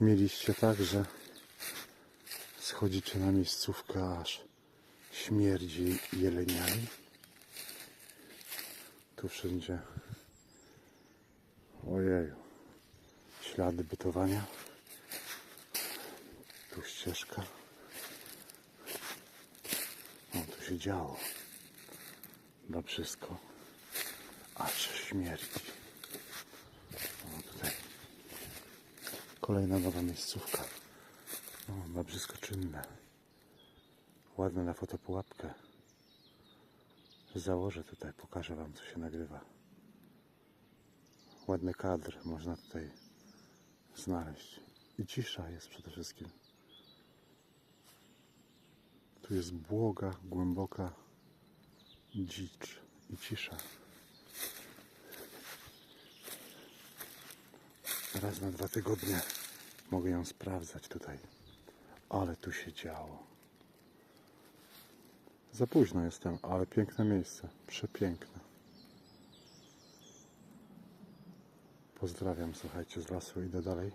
Mieliście tak, że schodzicie na miejscówkę, aż śmierdzi jeleniami. Tu wszędzie, ojeju, ślady bytowania. Tu ścieżka. O, tu się działo. Na wszystko. Aż śmierdzi. O, tutaj kolejna nowa miejscówka. O, Babrzysko czynne. Ładne na fotopułapkę. Założę tutaj, pokażę Wam, co się nagrywa. Ładny kadr można tutaj znaleźć. I cisza jest przede wszystkim. Tu jest błoga, głęboka dzicz i cisza. Raz na dwa tygodnie mogę ją sprawdzać tutaj. Ale tu się działo. Za późno jestem, ale piękne miejsce. Przepiękne. Pozdrawiam, słuchajcie, z lasu. Idę dalej.